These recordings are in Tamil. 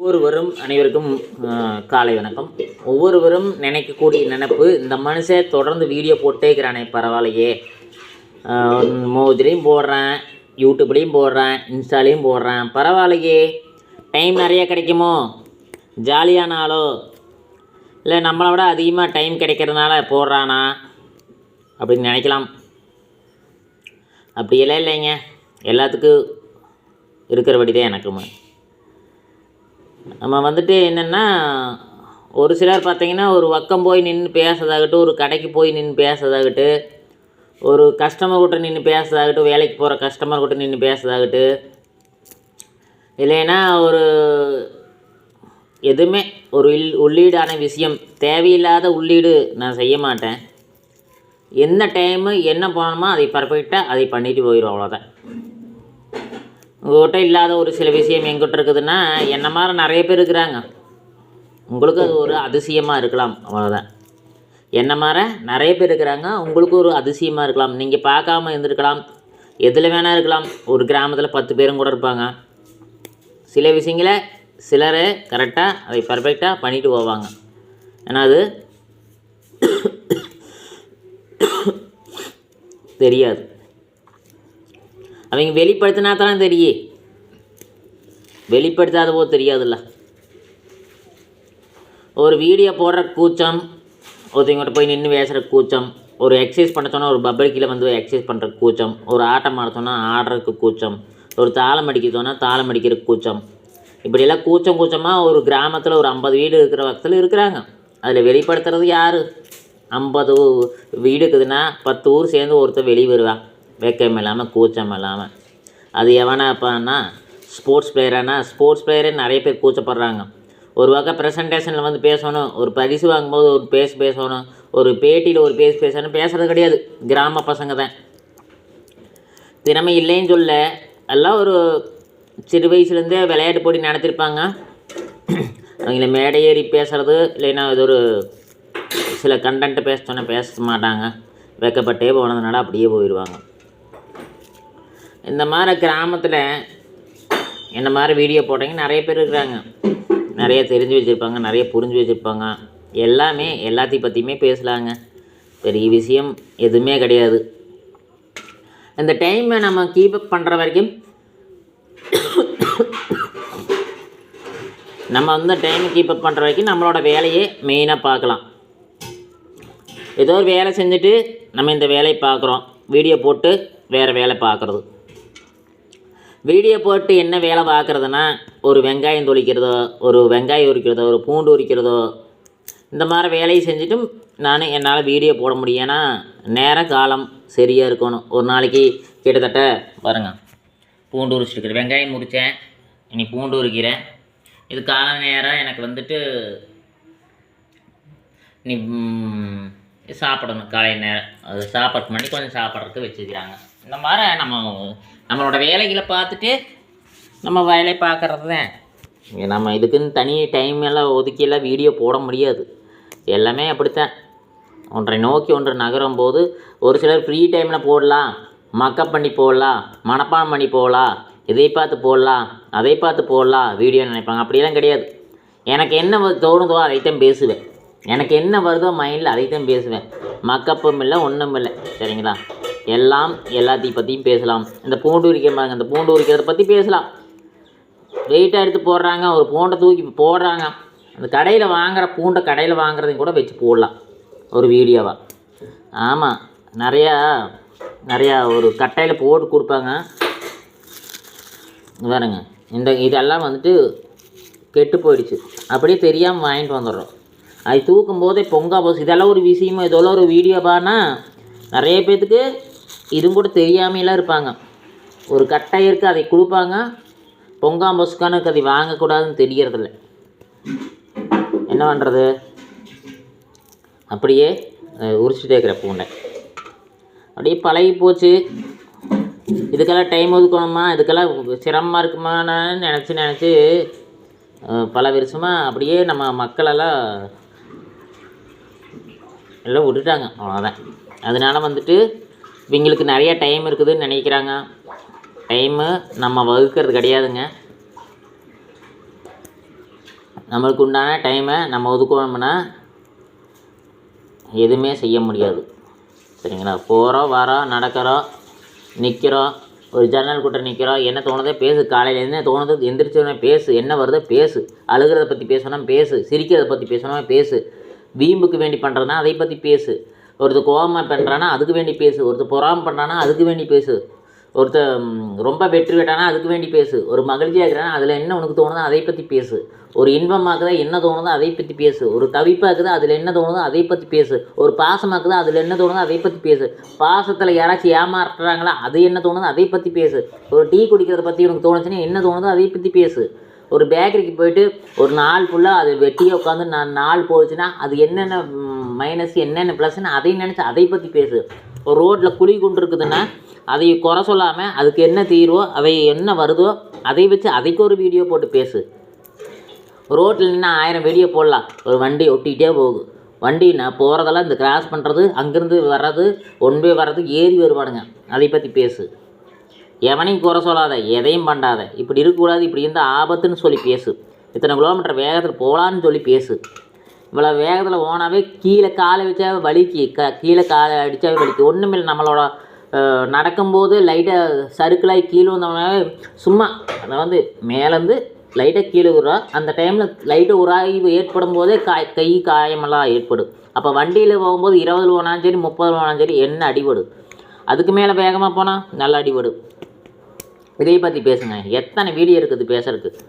ஒவ்வொருவரும் அனைவருக்கும் காலை வணக்கம். ஒவ்வொருவரும் நினைக்கக்கூடிய நினைப்பு இந்த மனுஷன் தொடர்ந்து வீடியோ போட்டே இருக்கிறானே பரவாயில்லையே மோதிலையும் போடுறேன் யூடியூப்லேயும் போடுறேன் இன்ஸ்டாலையும் போடுறேன் பரவாயில்லையே. டைம் நிறைய கிடைக்குமோ? ஜாலியான ஆளோ இல்லை நம்மளை விட அதிகமாக டைம் கிடைக்கிறதுனால போடுறானா? அப்படின்னு நினைக்கலாம். அப்படியெல்லாம் இல்லைங்க. எல்லாத்துக்கும் இருக்கிறபடி தான் எனக்குமே நம்ம வந்துட்டு என்னென்னா ஒரு சிலர் பார்த்தீங்கன்னா ஒரு பக்கம் போய் நின்று பேசுறதாகட்டும் ஒரு கடைக்கு போய் நின்று பேசுறதாகட்டும் ஒரு கஸ்டமர் கிட்ட நின்று பேசுறதாகட்டும் வேலைக்கு போகிற கஸ்டமர் கிட்ட நின்று பேசுறதாகட்டும் இல்லைன்னா ஒரு எதுவுமே ஒரு இல் உள்ளீடான விஷயம் தேவையில்லாத உள்ளீடு நான் செய்ய மாட்டேன். என்ன டைமு என்ன பண்ணணுமோ அதை பர்ஃபெக்டாக அதை பண்ணிட்டு போயிடும் அவ்வளோதான் உங்கள்கிட்ட இல்லாத ஒரு சில விஷயம் எங்கிட்ட இருக்குதுன்னா என்ன மாதிரி நிறைய பேர் இருக்கிறாங்க. உங்களுக்கு அது ஒரு அதிசயமாக இருக்கலாம் அவ்வளோதான் என்ன மாதிரி நிறைய பேர் இருக்கிறாங்க உங்களுக்கு ஒரு அதிசயமாக இருக்கலாம். நீங்கள் பார்க்காம இருந்திருக்கலாம் எதில் வேணால் இருக்கலாம். ஒரு கிராமத்தில் பத்து பேரும் கூட இருப்பாங்க. சில விஷயங்களை சிலர் கரெக்டாக அதை பர்ஃபெக்டாக பண்ணிட்டு போவாங்க. ஏன்னா அது தெரியாது. அவங்க வெளிப்படுத்தினா தான் தெரியும் வெளிப்படுத்தாத போது தெரியாதுல்ல. ஒரு வீடியோ போடுற கூச்சம் ஒருத்தவங்ககிட்ட போய் நின்று பேசுகிற கூச்சம் ஒரு எக்ஸசைஸ் பண்ண சொன்னால் ஒரு பப்ளிக்கில் கீழே வந்து எக்ஸசைஸ் பண்ணுற கூச்சம் ஒரு ஆட்டம் ஆட சொன்னால் ஆடுறதுக்கு கூச்சம் ஒரு தாளம் அடிக்க சொன்னால் தாளம் அடிக்கிற கூச்சம். இப்படியெல்லாம் கூச்சம் கூச்சமாக ஒரு கிராமத்தில் ஒரு ஐம்பது வீடு இருக்கிற பக்கத்தில் இருக்கிறாங்க. அதில் வெளிப்படுத்துறது யார்? ஐம்பது வீடு இருக்குதுன்னா பத்து ஊர் சேர்ந்து ஒருத்தர் வெளியே வருவான். வேக்கம் இல்லாமல் கூச்சம் இல்லாமல் அது எவனாப்பான்னா ஸ்போர்ட்ஸ் பிளேயரானா ஸ்போர்ட்ஸ் பிளேயரே நிறைய பேர் கூச்சப்படுறாங்க. ஒரு வகை ப்ரெசன்டேஷனில் வந்து பேசணும் ஒரு பரிசு வாங்கும்போது ஒரு பேச பேசணும் ஒரு பேட்டியில் ஒரு பேச பேசணும் பேசுறது கிடையாது. கிராம பசங்க தான். திறமை இல்லைன்னு சொல்ல எல்லாம் ஒரு சிறு வயசுலேருந்தே விளையாட்டு போட்டி நடத்திருப்பாங்க. அவங்கள மேடை ஏறி பேசுகிறது இல்லைன்னா இது ஒரு சில கண்டென்ட்டு பேச சொன்னால் பேச மாட்டாங்க. வைக்கப்பட்டே போனதுனால அப்படியே போயிடுவாங்க இந்த மாதிரி கிராமத்தில் என்ன மாதிரி வீடியோ போட்டவங்க நிறைய பேர் இருக்கிறாங்க. நிறைய தெரிஞ்சு வச்சுருப்பாங்க நிறைய புரிஞ்சு வச்சுருப்பாங்க. எல்லாமே எல்லாத்தையும் பற்றியுமே பேசலாங்க. பெரிய விஷயம் எதுவுமே கிடையாது. இந்த டைமை நம்ம கீப் அப் பண்ணுற வரைக்கும் நம்ம வந்து டைமை கீப் அப் பண்ணுற வரைக்கும் நம்மளோட வேலையை மெயினாக பார்க்கலாம். ஏதோ ஒரு வேலை செஞ்சுட்டு நம்ம இந்த வேலையை பார்க்குறோம். வீடியோ போட்டு வேறு வேலை பார்க்குறது. வீடியோ போட்டு என்ன வேலை பார்க்குறதுனா ஒரு வெங்காயம் தொளிக்கிறதோ ஒரு வெங்காயம் உரிக்கிறதோ ஒரு பூண்டு உரிக்கிறதோ இந்த மாதிரி வேலையை செஞ்சுட்டும் நான் என்னால் வீடியோ போட முடியும். ஏன்னா நேரம் காலம் சரியாக இருக்கணும். ஒரு நாளைக்கு கிட்டத்தட்ட பாருங்க பூண்டு உரிச்சிருக்கிறேன். வெங்காயம் உரித்தேன் இனி பூண்டு உரிக்கிறேன். இது கால நேரம் எனக்கு வந்துட்டு நீ சாப்பிடணும். காலை நேரம். அது சாப்பாட்டு பண்ணி கொஞ்சம் சாப்பிட்றதுக்கு வச்சுக்கிறாங்க. இந்த மாதிரி நம்ம நம்மளோட வேலைகளை பார்த்துட்டு நம்ம வேலையை பார்க்குறது தான். நம்ம இதுக்குன்னு தனி டைம் எல்லாம் ஒதுக்கியெல்லாம் வீடியோ போட முடியாது. எல்லாமே அப்படித்தான். ஒன்றை நோக்கி ஒன்று நகரும் போது ஒரு சிலர் ஃப்ரீ டைமில் போடலாம். மக்கப் பண்ணி போடலாம். மனப்பாடம் பண்ணி போடலாம். இதை பார்த்து போடலாம். அதை பார்த்து போடலாம். வீடியோ நினைப்பாங்க. அப்படிலாம் கிடையாது. எனக்கு என்ன தோணுதோ அதைத்தான் பேசுவேன். எனக்கு என்ன வருதோ மைண்டில் அதைத்தான் பேசுவேன். மக்கப்பும் இல்லை ஒன்றும் இல்லை. சரிங்களா? எல்லாம் எல்லாத்தையும் பற்றியும் பேசலாம். இந்த பூண்டு உரிக்கிற பாருங்க இந்த பூண்டு உரிக்கிறத பற்றி பேசலாம். வெயிட்டாக எடுத்து போடுறாங்க ஒரு பூண்டை தூக்கி போடுறாங்க. அந்த கடையில் வாங்குற பூண்டை கடையில் வாங்குறதையும் கூட வச்சு போடலாம் ஒரு வீடியோவாக ஆமாம் நிறையா நிறையா ஒரு கட்டையில் போட்டு கொடுப்பாங்க. வரேங்க பாருங்க இந்த இதெல்லாம் வந்துட்டு கெட்டு போயிடுச்சு. அப்படியே தெரியாமல் வாங்கிட்டு வந்துடுறோம். அது தூக்கும் போதே பொங்கா போஸ் இதெல்லாம் ஒரு விஷயமா இதெல்லாம் ஒரு வீடியோவானா? நிறைய பேர்த்துக்கு இதுவும் கூட தெரியாமையெல்லாம் இருப்பாங்க. ஒரு கட்டை இருக்குது அதை கொடுப்பாங்க. பொங்காம்பொஸ்கானுக்கு அதை வாங்கக்கூடாதுன்னு தெரியறதில்ல. என்ன பண்ணுறது அப்படியே உரிச்சுட்டே இருக்கிற பூண்டை அப்படியே பழகி போச்சு. இதுக்கெல்லாம் டைம் ஒதுக்கணுமா? இதுக்கெல்லாம் சிரமமாக இருக்குமான்னு நினச்சி நினச்சி பல வருஷமாக அப்படியே நம்ம மக்களெல்லாம் எல்லாம் விட்டுட்டாங்க. அவ்வளோதான் அதனால் வந்துட்டு இவங்களுக்கு நிறைய டைம் இருக்குதுன்னு நினைக்கிறாங்க. டைமு நம்ம வகுக்கிறது கிடையாதுங்க. நம்மளுக்கு உண்டான டைமை நம்ம ஒதுக்கணும்னா எதுவுமே செய்ய முடியாது. சரிங்களா? போகிறோம் வரோம் நடக்கிறோம் நிற்கிறோம் ஒரு ஜன்னல் கூட்ட நிற்கிறோம் என்ன தோணுதோ பேசு. காலையில் என்ன தோணுதோ எந்திரிச்சோடனே பேசு. என்ன வருதோ பேசு. அழுகிறத பற்றி பேசணும் பேசு. சிரிக்கிறத பற்றி பேசணும் பேசு. வீம்புக்கு வேண்டி பண்ணுறதுனா அதை பற்றி பேசு. ஒருத்தர் கோபமாக பண்ணுறான்னா அதுக்கு வேண்டி பேசு. ஒருத்தர் பொறாமல் பண்ணுறானா அதுக்கு வேண்டி பேசு. ஒருத்தர் ரொம்ப வெற்றி பெற்றானா அதுக்கு வேண்டி பேசு. ஒரு மகிழ்ச்சியாக இருக்கிறானா அதில் என்ன உனக்கு தோணுதோ அதை பற்றி பேசு. ஒரு இன்பமாக்குதா என்ன தோணுதோ அதை பற்றி பேசு. ஒரு தவிப்பாக்குதா அதில் என்ன தோணுதோ அதை பற்றி பேசு. ஒரு பாசமாக்குதா அதில் என்ன தோணுதோ அதை பற்றி பேசு. பாசத்தில் யாராச்சும் ஏமாறுறாங்களா அது என்ன தோணுதோ அதை பற்றி பேசு. ஒரு டீ குடிக்கிறத பற்றி உனக்கு தோணுச்சுன்னா என்ன தோணுதோ அதை பற்றி பேசு. ஒரு பேக்கரிக்கு போயிட்டு ஒரு நாள் ஃபுல்லாக அது வெட்டியே உட்காந்து நான் நாள் போச்சுன்னா அது என்னென்ன மைனஸ் என்னென்ன ப்ளஸ்ன்னு அதையும் நினச்சி அதை பற்றி பேசு. ஒரு ரோட்டில் குழி குண்டு இருக்குதுன்னா அதை குறை சொல்லாமல் அதுக்கு என்ன தீர்வோ அவை என்ன வருதோ அதை வச்சு அதைக்கு ஒரு வீடியோ போட்டு பேசு. ரோட்டில் நின்று ஆயிரம் வீடியோ போடலாம். ஒரு வண்டி ஒட்டிக்கிட்டே போகுது. வண்டி நான் போகிறதெல்லாம் இந்த கிராஸ் பண்ணுறது அங்கேருந்து வர்றது ஒன் வே வர்றது ஏறி வருவானுங்க. அதை பற்றி பேசு. எவனையும் குறை சொல்லாத எதையும் பண்ணாத. இப்படி இருக்கக்கூடாது இப்படி இருந்தால் ஆபத்துன்னு சொல்லி பேசு. இத்தனை கிலோமீட்டர் வேகத்தில் போகலான்னு சொல்லி பேசு. இவ்வளோ வேகத்தில் போனாவே கீழே காலை வச்சாவே வலிக்கு. க கீழே காலை அடித்தாவே வலிக்கு. ஒன்றுமில்லை நம்மளோட நடக்கும்போது லைட்டாக சறுக்கலாகி கீழே வந்தோம்னாவே சும்மா. அதை வந்து மேலேருந்து லைட்டாக கீழே விடுறோம் அந்த டைமில் லைட்டாக உராய்வு ஏற்படும் போதே காய் கை காயமெல்லாம் ஏற்படும். அப்போ வண்டியில் போகும்போது இருபது போனாலும் சரி முப்பது போனாலும் சரி என்ன அடிபடும்? அதுக்கு மேலே வேகமாக போனால் நல்லா அடிபடும். இதை பற்றி பேசுங்க. எத்தனை வீடியோ இருக்குது பேசுறதுக்கு?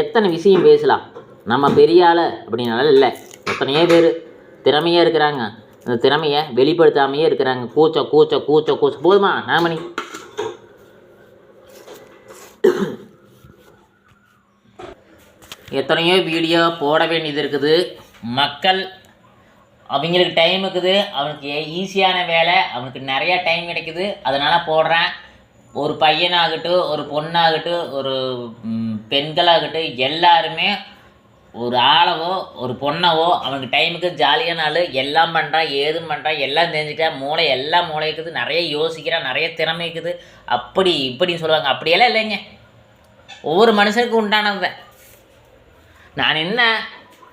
எத்தனை விஷயம் பேசலாம்? நம்ம பெரிய ஆள் அப்படின்னால இல்லை. எத்தனையோ பேர் திறமையாக இருக்கிறாங்க. அந்த திறமையை வெளிப்படுத்தாமையே இருக்கிறாங்க. கூச்சம் கூச்சம் கூச்சம் கூச்சம் போதுமா நாமணி? எத்தனையோ வீடியோ போட வேண்டியது இருக்குது. மக்கள் அவங்களுக்கு டைம் இருக்குது. அவனுக்கு ஈஸியான வேலை. அவனுக்கு நிறையா டைம் கிடைக்குது. அதனால் போடுறேன். ஒரு பையனாகட்டும் ஒரு பொண்ணாகட்டும் ஒரு பெண்களாகட்டும் எல்லாருமே ஒரு ஆளவோ ஒரு பொண்ணவோ அவனுக்கு டைமுக்கு ஜாலியான ஆள் எல்லாம் பண்ணுறான் ஏதும் பண்ணுறான் எல்லாம் தெரிஞ்சுட்டான் மூளை எல்லாம் மூளை இருக்குது நிறைய யோசிக்கிறான் நிறைய திறமை இருக்குது அப்படி இப்படின்னு சொல்லுவாங்க. அப்படியெல்லாம் இல்லைங்க. ஒவ்வொரு மனுஷனுக்கும் உண்டானவங்க நான் என்ன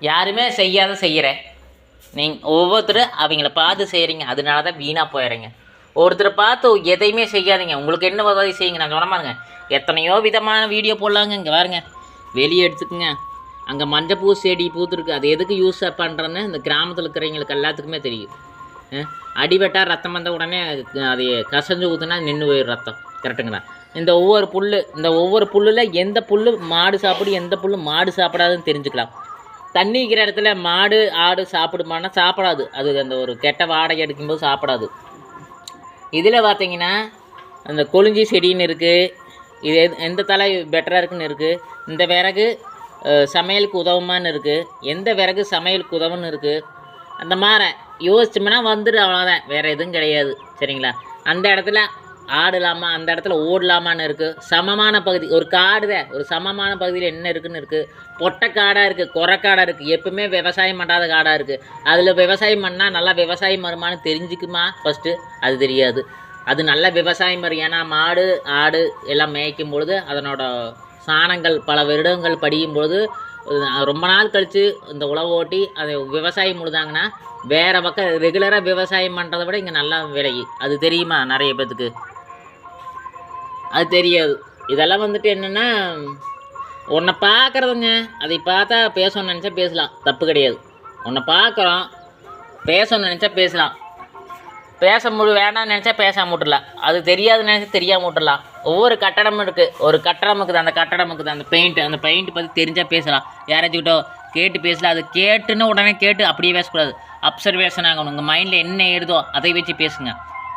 யாருமே செய்யாத செய்கிறேன் நீங்கள் ஒவ்வொருத்தரும் அவங்கள பார்த்து செய்கிறீங்க அதனால தான் வீணாக போயிடுறீங்க ஒருத்தரை பார்த்து எதையுமே செய்யாதீங்க. உங்களுக்கு என்ன உதவி செய்யுங்க? நான் கவனமாருங்க எத்தனையோ விதமான வீடியோ போடலாங்க. இங்கே பாருங்க. வெளியே எடுத்துக்கோங்க. அங்கே மஞ்சப்பூ செடி பூத்துருக்கு. அது எதுக்கு யூஸ் பண்ணுறேன்னு இந்த கிராமத்தில் இருக்கிறவங்களுக்கு எல்லாத்துக்குமே தெரியும். அடிபட்டால் ரத்தம் வந்த உடனே அதை கசஞ்சு ஊற்றுனா நின்று போயிடும் ரத்தம். கரெக்டுங்களா இந்த ஒவ்வொரு புல் இந்த ஒவ்வொரு புல்லில் எந்த புல் மாடு சாப்பிடும் எந்த புல் மாடு சாப்பிடாதுன்னு தெரிஞ்சுக்கலாம். தண்ணி இருக்கிற இடத்துல மாடு ஆடு சாப்பிடுமானா சாப்பிடாது. அது அந்த ஒரு கெட்ட வாடகை எடுக்கும்போது சாப்பிடாது. இதில் பார்த்தீங்கன்னா அந்த கொளிஞ்சி செடின்னு இருக்குது இது எது- எந்த தலை பெட்டராக இருக்குன்னு இருக்குது இந்த விறகு சமையலுக்கு உதவுமான்னு இருக்குது எந்த விறகு சமையலுக்கு உதவுன்னு இருக்குது அந்த மாதிரி யோசிச்சோம்னா வந்துடும் அவ்வளோதான் வேறு எதுவும் கிடையாது சரிங்களா? அந்த இடத்துல ஆடலாமா? அந்த இடத்துல ஓடலாமான்னு இருக்குது சமமான பகுதி ஒரு காடு தான் ஒரு சமமான பகுதியில் என்ன இருக்குன்னு இருக்குது பொட்டை காடாக இருக்குது குறைக்காடாக இருக்குது எப்பவுமே விவசாயம் பண்ணாத காடாக இருக்குது அதில் விவசாயம் பண்ணால் நல்லா விவசாயம் வருமானு தெரிஞ்சுக்குமா? ஃபஸ்ட்டு அது தெரியாது. அது நல்ல விவசாயம் வரும். ஏன்னா மாடு ஆடு எல்லாம் மேய்க்கும் பொழுது அதனோட சாணங்கள் பல வருடங்கள் படியும் பொழுது ரொம்ப நாள் கழித்து இந்த உழவு ஓட்டி அதை விவசாயம் முழுதாங்கன்னா வேறு பக்கம் ரெகுலராக விவசாயம் பண்ணுறதை விட இங்கே நல்லா விளையும். அது தெரியுமா? நிறைய பேத்துக்கு. அது தெரியாது. இதெல்லாம் வந்துட்டு என்னென்னா உன்னை பார்க்குறதுங்க. அதை பார்த்தா பேசணும்னு நினச்சா பேசலாம். தப்பு கிடையாது. உன்னை பார்க்குறோம் பேசணும்னு நினச்சா பேசலாம். பேச முடி வேண்டாம்னு நினச்சா பேசாம விட்டுறலாம். அது தெரியாதுன்னு நினச்சா தெரியாமல் விட்டுறலாம். ஒவ்வொரு கட்டடமும் இருக்குது ஒரு கட்டடம் இருக்குது அந்த கட்டடம் இருக்குது அந்த பெயிண்ட் அந்த பெயிண்ட் பற்றி தெரிஞ்சால் பேசலாம். யாராச்சும் கேட்டு பேசலாம். அது கேட்டுன்னு உடனே கேட்டு அப்படியே பேசக்கூடாது. அப்சர்வேஷன் ஆகணும். உங்கள் மைண்டில் என்ன ஏறுதோ அதை வச்சு பேசுங்க.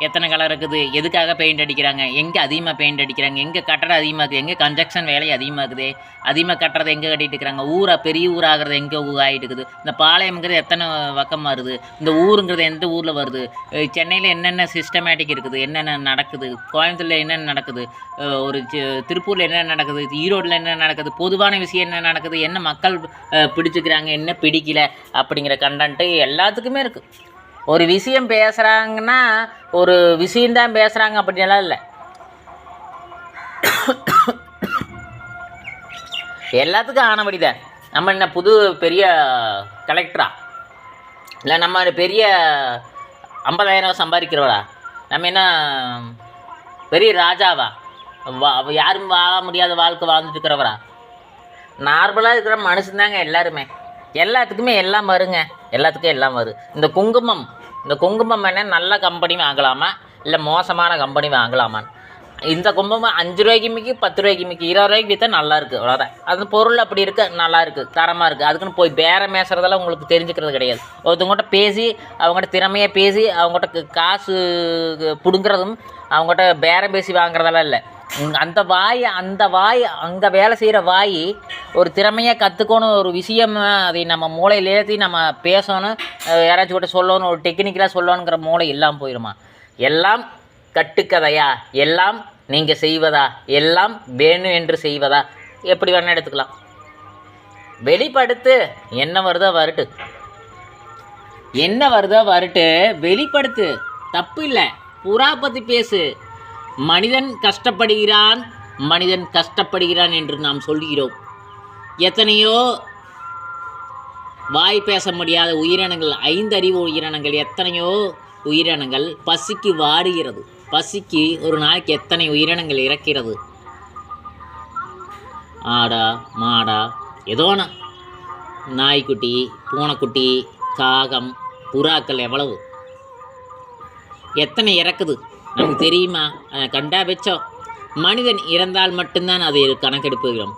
எத்தனை கலர் இருக்குது? எதுக்காக பெயிண்ட் அடிக்கிறாங்க? எங்கே அதிகமாக பெயிண்ட் அடிக்கிறாங்க? எங்கே கட்டடம் அதிகமாக இருக்குது எங்கே கன்ஸ்ட்ரக்ஷன் வேலை அதிகமாக இருக்குது அதிகமாக கட்டுறது எங்கே கட்டிகிட்டு இருக்கிறாங்க? ஊராக பெரிய ஊராகிறது எங்கே ஊ ஆகிட்டு இருக்குது? இந்த பாளையம்ங்கிறது எத்தனை பக்கம் வருது? இந்த ஊருங்கிறது எந்த ஊரில் வருது? சென்னையில் என்னென்ன சிஸ்டமேட்டிக் இருக்குது? என்னென்ன நடக்குது? கோயம்புத்தூரில் என்னென்ன நடக்குது? ஒரு திருப்பூரில் என்ன நடக்குது? ஈரோட்டில் என்ன நடக்குது? பொதுவான விஷயம் என்ன நடக்குது? என்ன மக்கள் பிடிச்சிக்கிறாங்க? என்ன பிடிக்கல? அப்படிங்கிற கண்டன்ட்டு எல்லாத்துக்குமே இருக்குது ஒரு விஷயம் பேசுகிறாங்கன்னா ஒரு விஷயந்தான் பேசுகிறாங்க அப்படின்லாம் இல்லை. எல்லாத்துக்கும் ஆனபடிதான் நம்ம என்ன புது பெரிய கலெக்டரா இல்லை நம்ம ஒரு பெரிய ஐம்பதாயிரம் சம்பாதிக்கிறவரா நம்ம என்ன பெரிய ராஜாவா? வா யாரும் வாழ முடியாத வாழ்க்கை வாழ்ந்துட்டு இருக்கிறவரா? நார்மலாக இருக்கிற மனுஷன்தாங்க எல்லாருமே. எல்லாத்துக்குமே எல்லாம் வருங்க எல்லாத்துக்கும் எல்லாம் வரும் இந்த குங்குமம் இந்த குங்குமம் என்ன? நல்ல கம்பெனி வாங்கலாமா? இல்லை மோசமான கம்பெனி வாங்கலாமான்னு இந்த குங்குமம் அஞ்சு ரூபாய்க்கு மிக்கி பத்து ரூபாய்க்கு மிக்கி இருபது ரூபாய்க்கு விற்றா நல்லா இருக்குது அவ்வளோதான் அந்த பொருள் அப்படி இருக்கு நல்லா இருக்குது தரமாக இருக்குது அதுக்குன்னு போய் பேரம் பேசுகிறதெல்லாம் உங்களுக்கு தெரிஞ்சுக்கிறது கிடையாது. ஒருத்தவங்ககிட்ட பேசி அவங்ககிட்ட திறமையாக பேசி அவங்ககிட்ட காசு பிடுங்குறதும் அவங்ககிட்ட பேரம் பேசி வாங்குறதெல்லாம் இல்லை. அந்த வாய் அந்த வாய் அங்கே வேலை செய்கிற வாய் ஒரு திறமையாக கற்றுக்கணும் ஒரு விஷயம் அதை நம்ம மூளையில் ஏற்றி நம்ம பேசணும் யாராச்சும் கிட்ட சொல்லணும் ஒரு டெக்னிக்கலாக சொல்லணுங்கிற மூளை எல்லாம் போயிடுமா எல்லாம் கட்டுக்கதையா? எல்லாம் நீங்கள் செய்வதா? எல்லாம் வேணும் என்று செய்வதா? எப்படி வேணால் எடுத்துக்கலாம். வெளிப்படுத்து என்ன வருதோ வரட்டு. என்ன வருதோ வரட்டு வெளிப்படுத்து. தப்பு இல்லை. புறா பற்றி பேசு. மனிதன் கஷ்டப்படுகிறான் மனிதன் கஷ்டப்படுகிறான் என்று நாம் சொல்கிறோம். எத்தனையோ வாய் பேச முடியாத உயிரினங்கள் ஐந்தறிவு உயிரினங்கள் எத்தனையோ உயிரினங்கள் பசிக்கு வாடுகிறது. பசிக்கு ஒரு நாளைக்கு எத்தனை உயிரினங்கள் இறக்கிறது? ஆடா மாடா ஏதோ நாய்க்குட்டி பூனைக்குட்டி காகம் புறாக்கள் எவ்வளவு? எத்தனை இறக்குது? நமக்கு தெரியுமா? அதை கண்டா வச்சோம். மனிதன் இறந்தால் மட்டும்தான் அதை கணக்கெடுப்புகிறோம்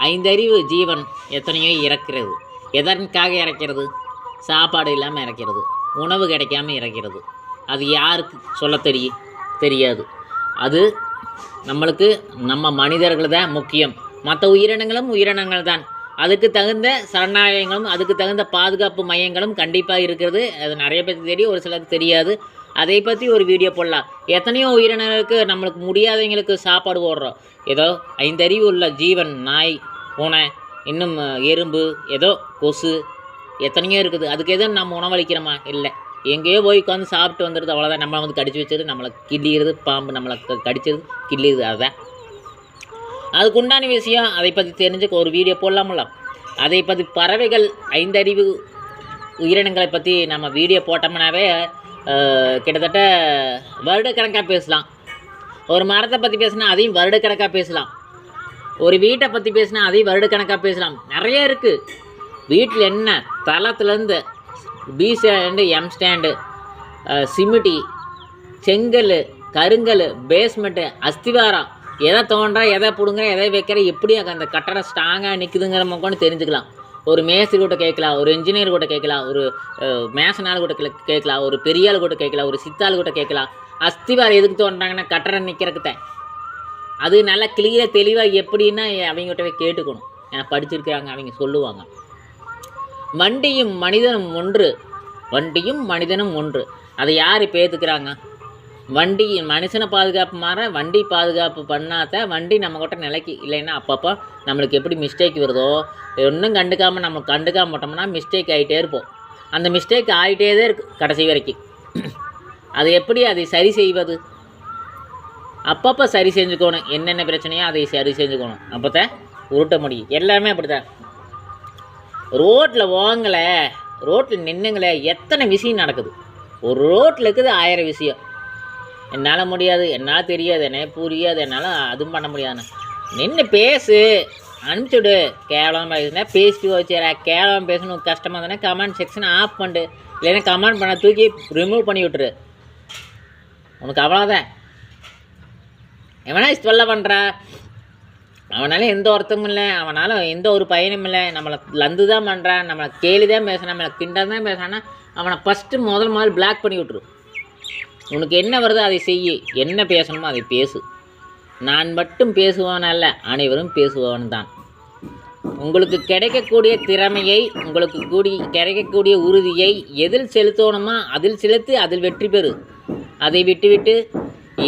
ஐந்தறிவு ஜீவன் எத்தனையோ இறக்கிறது. எதற்காக இறக்கிறது? சாப்பாடு இல்லாமல் இறக்கிறது. உணவு கிடைக்காம இறக்கிறது. அது யாருக்கு சொல்ல தெரியும் தெரியாது. அது நம்மளுக்கு நம்ம மனிதர்கள் தான் முக்கியம். மற்ற உயிரினங்களும் உயிரினங்கள் தான். அதுக்கு தகுந்த சரணாலயங்களும் அதுக்கு தகுந்த பாதுகாப்பு மையங்களும் கண்டிப்பாக இருக்கிறது. அது நிறைய பேருக்கு தெரியும் ஒரு சிலருக்கு தெரியாது. அதை பற்றி ஒரு வீடியோ போடலாம். எத்தனையோ உயிரினங்களுக்கு நம்மளுக்கு முடியாதவங்களுக்கு சாப்பாடு போடுறோம். ஏதோ ஐந்தறிவு உள்ள ஜீவன் நாய் பூனை இன்னும் எறும்பு ஏதோ கொசு எத்தனையோ இருக்குது. அதுக்கு எதுவும் நம்ம உணவளிக்கிறோமா? இல்லை. எங்கேயோ போய் உட்காந்து சாப்பிட்டு வந்துடுது அவ்வளோதான் நம்மளை வந்து கடிச்சு வச்சது நம்மளை கிள்ளிடுது பாம்பு நம்மளை கடிச்சது கிள்ளிடுது அதுதான் அதுக்குண்டான விஷயம் அதை பற்றி தெரிஞ்சுக்க ஒரு வீடியோ போடலாமல. அதை பற்றி பறவைகள் ஐந்தறிவு உயிரினங்களை பற்றி நம்ம வீடியோ போட்டோம்னாவே கிட்டத்தட்ட வருடக்கணக்காக பேசலாம். ஒரு மரத்தை பற்றி பேசினா அதையும் வருடக்கணக்காக பேசலாம். ஒரு வீட்டை பற்றி பேசினா அதையும் வருடக்கணக்காக பேசலாம். நிறைய இருக்குது வீட்டில் என்ன? தளத்துலேருந்து பி ஸ்டாண்டு எம் ஸ்டாண்டு சிமிட்டி செங்கல் கருங்கல் பேஸ்மெண்ட்டு அஸ்திவாரம். எதை தோன்றா எதை பிடுங்குற எதை வைக்கிற எப்படி அந்த கட்டடம் ஸ்ட்ராங்காக நிற்குதுங்கிற மக்கள் தெரிஞ்சுக்கலாம். ஒரு மேஸ்திரி கூட கேட்கலாம் ஒரு இன்ஜினியர் கூட கேட்கலாம் ஒரு மேசனால் கூட கே- கேட்கலாம் ஒரு பெரியாள் கூட கேட்கலாம் ஒரு சித்தாள் கூட கேட்கலாம். அஸ்திவாரம் எதுக்கு தோன்றாங்கன்னா கட்டடம் நிற்கிறதுக்குதான் அது நல்லா கிளியராக தெளிவாக எப்படின்னா அவங்ககிட்ட போய் கேட்டுக்கணும். ஏன்னா படிச்சிருக்கிறாங்க அவங்க சொல்லுவாங்க. வண்டியும் மனிதனும் ஒன்று. வண்டியும் மனிதனும் ஒன்று. அதை யார் இப்போ ஏற்றுக்கிறாங்க வண்டி மனுஷனை பாதுகாப்பு மாற வண்டி பாதுகாப்பு பண்ணாத வண்டி நம்ம கிட்ட நிலைக்கு இல்லைன்னா அப்பப்போ நம்மளுக்கு எப்படி மிஸ்டேக் வருதோ ஒன்றும் கண்டுக்காமல் நம்ம கண்டுக்காம போட்டோம்னா மிஸ்டேக் ஆகிட்டே இருப்போம். அந்த மிஸ்டேக் ஆகிட்டே தான் இருக்குது கடைசி வரைக்கும். அது எப்படி அதை சரி செய்வது? அப்பப்போ சரி செஞ்சுக்கணும். என்னென்ன பிரச்சனையோ அதை சரி செஞ்சுக்கணும். அப்போ தான் உருட்ட முடியும். எல்லாமே அப்படிதான் ரோட்டில் வாங்கலை ரோட்டில் நின்னுங்களே எத்தனை விஷயம் நடக்குது? ஒரு ரோட்டில் இருக்குது ஆயிரம் விஷயம். என்னால் முடியாது என்னால் தெரியாது என்ன புரியாது என்னால் அதுவும் பண்ண முடியாதுண்ணே நின்று பேசு அனுப்பிச்சுடு கேவலமாக பேசுனா பேசிட்டு வச்சுற. கேவலம் பேசணும் கஷ்டமாக தானே கமெண்ட் செக்ஷனை ஆஃப் பண்ணு. இல்லைன்னா கமெண்ட் பண்ண தூக்கி ரிமூவ் பண்ணி விட்டுரு. உனக்கு அவ்வளோதான் எவனா சொல்ல பண்ணுறா அவனால எந்த ஒருத்தமும் இல்லை. அவனால் எந்த ஒரு பயனும் இல்லை. நம்மளை லந்து தான் பண்ணுறான் நம்மளை கேலி தான் பேசுகிறான் நம்மளை கிண்டல் தான் பேசுகிறான்னா அவனை ஃபஸ்ட்டு முதல் முதல் பிளாக் பண்ணி விட்ரு உனக்கு என்ன வருதோ அதை செய்யு. என்ன பேசணுமோ அதை பேசு. நான் மட்டும் பேசுவான் அல்ல அனைவரும் பேசுபவன் தான் உங்களுக்கு கிடைக்கக்கூடிய திறமையை உங்களுக்கு கூடி கிடைக்கக்கூடிய உறுதியை எதில் செலுத்தணுமோ அதில் செலுத்தி அதில் வெற்றி பெறு. அதை விட்டுவிட்டு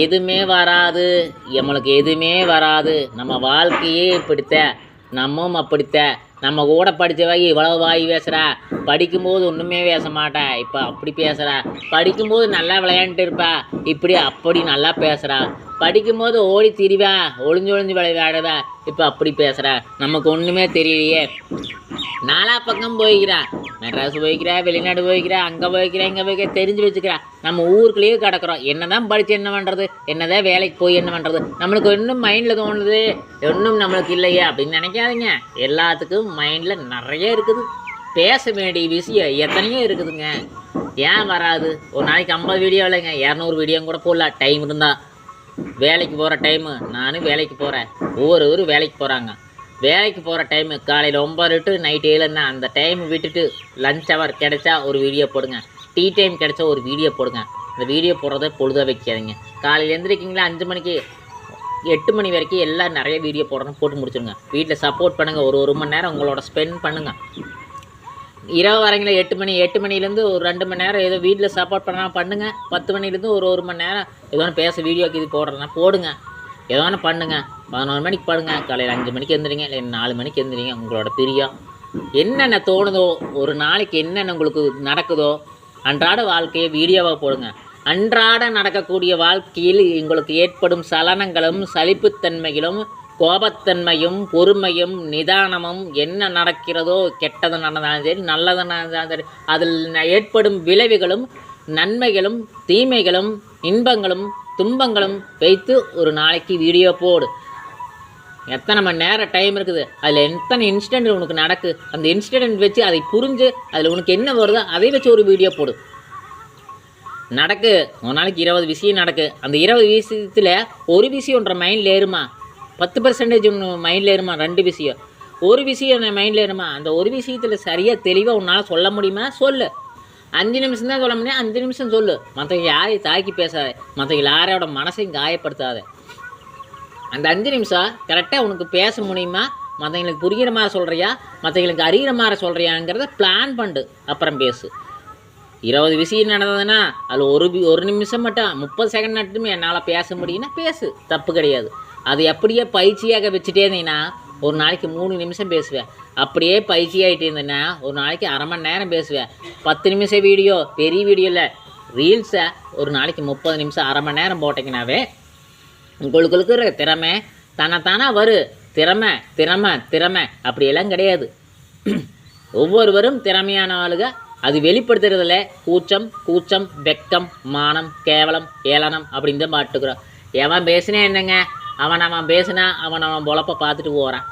எதுவுமே வராது. நம்மளுக்கு எதுவுமே வராது. நம்ம வாழ்க்கையே இப்படித்த நம்மவும் அப்படித்த நம்ம கூட படித்த வாய் இவ்வளவு வாய் பேசுகிறா படிக்கும்போது ஒன்றுமே பேச மாட்டேன் இப்போ அப்படி பேசுகிறா படிக்கும்போது நல்லா விளையாண்டுட்டு இருப்பா. இப்படி அப்படி நல்லா பேசுகிறா படிக்கும்போது ஓடி திரிவேன் ஒளிஞ்சு ஒளிஞ்சு விளையாடுவேன் இப்போ அப்படி பேசுகிறேன் நமக்கு ஒன்றுமே தெரியலையே. நாலா பக்கம் போய்க்கிறேன் மெட்ராஸ் போய்க்கிறேன் வெளிநாடு போய்க்கிறேன் அங்கே போய்க்கிறேன் இங்கே போய்க்கிறேன் தெரிஞ்சு வச்சுக்கிறேன் நம்ம ஊருக்குள்ளேயே கிடக்குறோம். என்ன தான் படித்து என்ன பண்ணுறது என்னதான் வேலைக்கு போய் என்ன பண்ணுறது நம்மளுக்கு இன்னும் மைண்டில் தோணுது. இன்னும் நம்மளுக்கு இல்லையே அப்படின்னு நினைக்காதீங்க. எல்லாத்துக்கும் மைண்டில் நிறைய இருக்குது. பேச வேண்டிய விஷயம் எத்தனையோ இருக்குதுங்க. ஏன் வராது? ஒரு நாளைக்கு ஐம்பது வீடியோ இல்லைங்க. இரநூறு வீடியோ கூட போடலாம். டைம் இருந்தால் வேலைக்கு போகிற டைமு நானும் வேலைக்கு போகிறேன் ஒவ்வொருவரும் வேலைக்கு போகிறாங்க வேலைக்கு போகிற டைமு காலையில் ஒம்பது டு நைட் ஏழுன்னா அந்த டைம் விட்டுட்டு லஞ்ச் ஹவர் கிடைச்சா ஒரு வீடியோ போடுங்க. டீ டைம் கிடைச்சா ஒரு வீடியோ போடுங்க. இந்த வீடியோ போடுறத பொழுதாக வைக்காதீங்க. காலையில் எழுந்திரிக்கீங்களா அஞ்சு மணிக்கு எட்டு மணி வரைக்கும் எல்லாம் நிறைய வீடியோ போடணும் போட்டு முடிச்சிருங்க. வீட்டில் சப்போர்ட் பண்ணுங்கள் ஒரு ஒரு மணி நேரம் உங்களோட ஸ்பெண்ட் பண்ணுங்கள் இரவு வரைங்களே எட்டு மணி எட்டு மணிலேருந்து ஒரு ரெண்டு மணி நேரம் ஏதோ வீட்டில் சாப்பாடு பண்ணால் பண்ணுங்கள் பத்து மணிலேருந்து ஒரு ஒரு மணி நேரம் ஏதோ ஒன்று பேச வீடியோக்கு இது போடுறதுனா போடுங்க. ஏதோ ஒன்று பண்ணுங்க. பதினோரு மணிக்கு பாடுங்க. காலையில் அஞ்சு மணிக்கு எழுந்திரிங்க இல்லை நாலு மணிக்கு எழுந்திரிங்க உங்களோட பிரியம். என்னென்ன தோணுதோ ஒரு நாளைக்கு என்னென்ன உங்களுக்கு நடக்குதோ அன்றாட வாழ்க்கையை வீடியோவாக போடுங்க. அன்றாட நடக்கக்கூடிய வாழ்க்கையில் உங்களுக்கு ஏற்படும் சலனங்களும் சலிப்புத்தன்மைகளும் கோபத்தன்மையும் பொறுமையும் நிதானமும் என்ன நடக்கிறதோ கெட்டது நடந்தாலும் சரி நல்லது நடந்தாலும் சரி அதில் ந- ஏற்படும் விளைவுகளும் நன்மைகளும் தீமைகளும் இன்பங்களும் துன்பங்களும் வைத்து ஒரு நாளைக்கு வீடியோ போடு. எத்தனை மணி நேரம் டைம் இருக்குது? அதில் எத்தனை இன்சிடென்ட் உனக்கு நடக்கு? அந்த இன்சிடென்ட் வச்சு அதை புரிஞ்சு அதில் உனக்கு என்ன வருதோ அதை வச்சு ஒரு வீடியோ போடு. நடக்கு. ஒரு நாளைக்கு இருபது விஷயம் நடக்கு. அந்த இருபது விஷயத்தில் ஒரு விஷயம் ஒன்றரை மைண்டில் ஏறுமா? பத்து பர்சன்டேஜ் ஒன்று மைண்டில் ஏறுமா? ரெண்டு விஷயம். ஒரு விஷயம் மைண்டில் இருமா அந்த ஒரு விஷயத்தில் சரியாக தெளிவாக உன்னால் சொல்ல முடியுமா? சொல்லு. அஞ்சு நிமிஷம் தான் சொல்ல முடியும். அஞ்சு நிமிஷம் சொல்லு. மற்றவங்க யாரையும் தாக்கி பேசாத. மற்றவங்க யாரோட மனசையும் காயப்படுத்தாத. அந்த அஞ்சு நிமிஷம் கரெக்டாக உனக்கு பேச முடியுமா? மற்றவங்களுக்கு புரிகிற மாதிரி சொல்கிறியா மற்றவங்களுக்கு அறிகிற மாதிரி சொல்கிறியாங்கிறத பிளான் பண்ணு. அப்புறம் பேசு. இருபது விஷயம் நடந்ததுன்னா அதில் ஒரு ஒரு நிமிஷம் மட்டும் முப்பது செகண்ட் மட்டுமே என்னால் பேச முடியும்னா பேசு. தப்பு கிடையாது. அது அப்படியே பயிற்சியாக வச்சுட்டே இருந்தீங்கன்னா ஒரு நாளைக்கு மூணு நிமிஷம் பேசுவேன். அப்படியே பயிற்சி ஆகிட்டு இருந்தேன்னா ஒரு நாளைக்கு அரை மணி நேரம் பேசுவேன். பத்து நிமிஷம் வீடியோ பெரிய வீடியோ இல்லை. ரீல்ஸை ஒரு நாளைக்கு முப்பது நிமிஷம் அரை மணி நேரம் போட்டிங்கனாவே உங்களுக்கு இருக்கிற திறமை தன்னைத்தானா வரு. திறமை திறமை திறமை. அப்படியெல்லாம் கிடையாது. ஒவ்வொருவரும் திறமையான ஆளுக. அது வெளிப்படுத்துறதுல கூச்சம் கூச்சம் வெக்கம் மானம் கேவலம் ஏளனம் அப்படின்னு தான் பாட்டுக்கிறோம் எவன் பேசினேன் என்னங்க? அவன் அவன் பேசினா அவன் அவன் பொழப்ப பார்த்துட்டு போகிறான்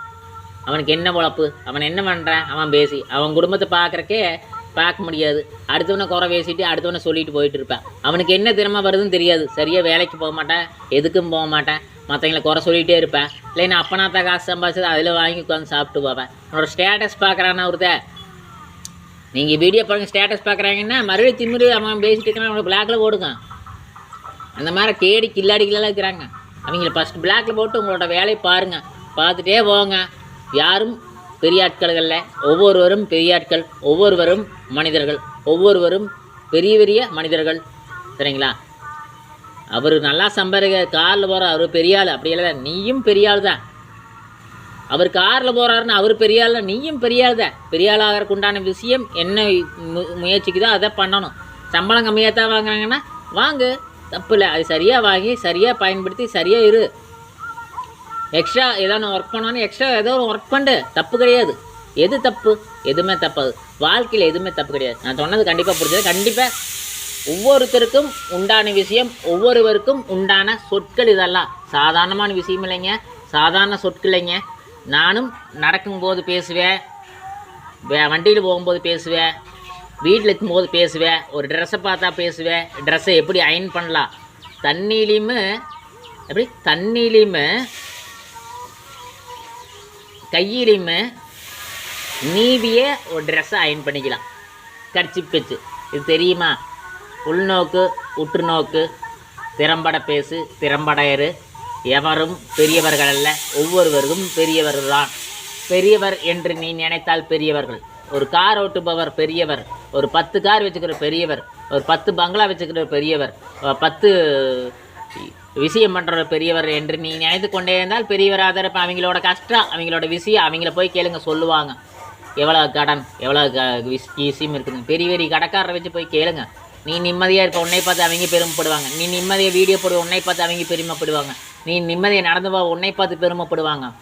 அவனுக்கு என்ன பொழப்பு? அவன் என்ன பண்ணுறான் அவன் பேசி. அவன் குடும்பத்தை பார்க்குறக்கே பார்க்க முடியாது. அடுத்தவனை குறை பேசிட்டு அடுத்தவனை சொல்லிட்டு போயிட்டு இருப்பேன். அவனுக்கு என்ன திறமை வருதுன்னு தெரியாது. சரியாக வேலைக்கு போக மாட்டேன் எதுக்கும் போக மாட்டேன். மற்றவங்களை குறை சொல்லிகிட்டே இருப்பேன். இல்லைன்னா அப்பனாத்த காசு சம்பாதிச்சது அதில் வாங்கி உட்காந்து சாப்பிட்டு போவேன். உன்னோட ஸ்டேட்டஸ் பார்க்குறான்னா ஒருத்த நீங்கள் வீடியோ பாருங்க ஸ்டேட்டஸ் பார்க்குறாங்கன்னா மறுபடியும் திமிரு அவன் பேசிட்டு இருக்கான் அவனுக்கு பிளாக்ல போடுங்க அந்த மாதிரி கேடி கில்லாடி கில்லாலாம் இருக்கிறாங்க. அவங்கள ஃபஸ்ட் பிளாக்ல போட்டு உங்களோட வேலையை பாருங்கள் பார்த்துட்டே போங்க. யாரும் பெரிய ஆட்கள்களில் ஒவ்வொருவரும் பெரிய ஆட்கள். ஒவ்வொருவரும் மனிதர்கள். ஒவ்வொருவரும் பெரிய பெரிய மனிதர்கள். சரிங்களா? அவர் நல்லா சம்பாதிக்க காரில் போகிற அவர் பெரிய ஆள். அப்படி இல்லை. நீயும் பெரிய ஆள் தான் அவர் காரில் போகிறாருன்னு அவர் பெரிய ஆள். நீயும் பெரிய ஆள் தான் பெரிய ஆள் உண்டான விஷயம் என்ன மு முயற்சிக்குதோ அதை பண்ணணும். சம்பளம் கம்மியாக தான் வாங்குறாங்கன்னா வாங்கு. தப்பு இல்லை அது சரியாக வாங்கி சரியாக பயன்படுத்தி சரியாக இரு. எக்ஸ்ட்ரா ஏதாவது ஒர்க் பண்ணணும் எக்ஸ்ட்ரா ஏதோ ஒர்க் பண்ணு. தப்பு கிடையாது. எது தப்பு? எதுவுமே தப்பாது. வாழ்க்கையில் எதுவுமே தப்பு கிடையாது. நான் சொன்னது கண்டிப்பாக புரிஞ்சது. கண்டிப்பாக ஒவ்வொருத்தருக்கும் உண்டான விஷயம் ஒவ்வொருவருக்கும் உண்டான சொற்கள் இதெல்லாம். சாதாரணமான விஷயம் இல்லைங்க. சாதாரண சொற்கள் இல்லைங்க. நானும் நடக்கும்போது பேசுவேன். வே- வண்டியில் போகும்போது பேசுவேன். வீட்டில் இருக்கும்போது பேசுவேன் ஒரு ட்ரெஸ்ஸை பார்த்தா பேசுவேன் ட்ரெஸ்ஸை எப்படி அயன் பண்ணலாம். தண்ணியிலையுமே எப்படி? தண்ணியிலையுமே கையிலையுமே நீவியே ஒரு ட்ரெஸ்ஸை அயன் பண்ணிக்கலாம். கடிச்சு பேச்சு. இது தெரியுமா? உள்நோக்கு உற்றுநோக்கு திறம்பட பேசு திறம்பட இரு. எவரும் பெரியவர்கள் அல்ல. ஒவ்வொருவரும் பெரியவர்கள் தான் பெரியவர் என்று நீ நினைத்தால் பெரியவர்கள். ஒரு கார் ஓட்டுபவர் பெரியவர். ஒரு பத்து கார் வச்சுக்கிற பெரியவர் ஒரு பத்து பங்களா வச்சுக்கிற பெரியவர் பத்து விஷயம் பண்ணுற பெரியவர் என்று நீ நினைத்து கொண்டே இருந்தால் பெரியவராக தான் இருப்ப அவங்களோட கஷ்டம் அவங்களோட விஷயம் அவங்கள போய் கேளுங்க சொல்லுவாங்க. எவ்வளோ கடன் எவ்வளோ க- விஷயம் இருக்குதுங்க பெரிய பெரிய கடைக்காரரை வச்சு போய் கேளுங்க. நீ நிம்மதியாக இருப்ப உன்னை பார்த்து அவங்க பெருமைப்படுவாங்க. நீ நிம்மதியாக வீடியோ போடுவ உன்னை பார்த்து அவங்க பெருமைப்படுவாங்க. நீ நிம்மதியாக நடந்து போ உன்னை பார்த்து பெருமைப்படுவாங்க.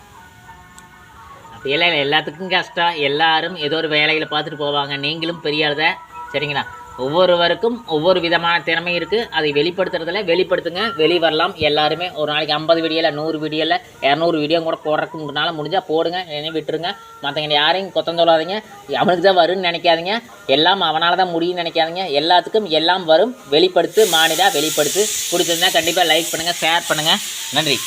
இல்லை எல்லாத்துக்கும் கஷ்டம். எல்லாரும் ஏதோ ஒரு வேலையில் பார்த்துட்டு போவாங்க. நீங்களும் பெரிய சரிங்களா? ஒவ்வொருவருக்கும் ஒவ்வொரு விதமான திறமை இருக்குது அதை வெளிப்படுத்துறதுல வெளிப்படுத்துங்க. வெளியே வரலாம் எல்லாருமே ஒரு நாளைக்கு ஐம்பது வீடியோவில் நூறு வீடியோவில் இரநூறு வீடியோ கூட போடுறதுக்கு உங்களால் முடிஞ்சால் போடுங்க என்ன விட்டுருங்க. மற்றவங்க யாரையும் கொத்தம் சொல்லாதீங்க அவனுக்கு தான் வரும்னு நினைக்காதீங்க. எல்லாம் அவனால் தான் முடியும்னு நினைக்காதீங்க. எல்லாத்துக்கும் எல்லாம் வரும். வெளிப்படுத்து மானிடா வெளிப்படுத்து. பிடிச்சிருந்தா கண்டிப்பாக லைக் பண்ணுங்கள் ஷேர் பண்ணுங்கள் நன்றி.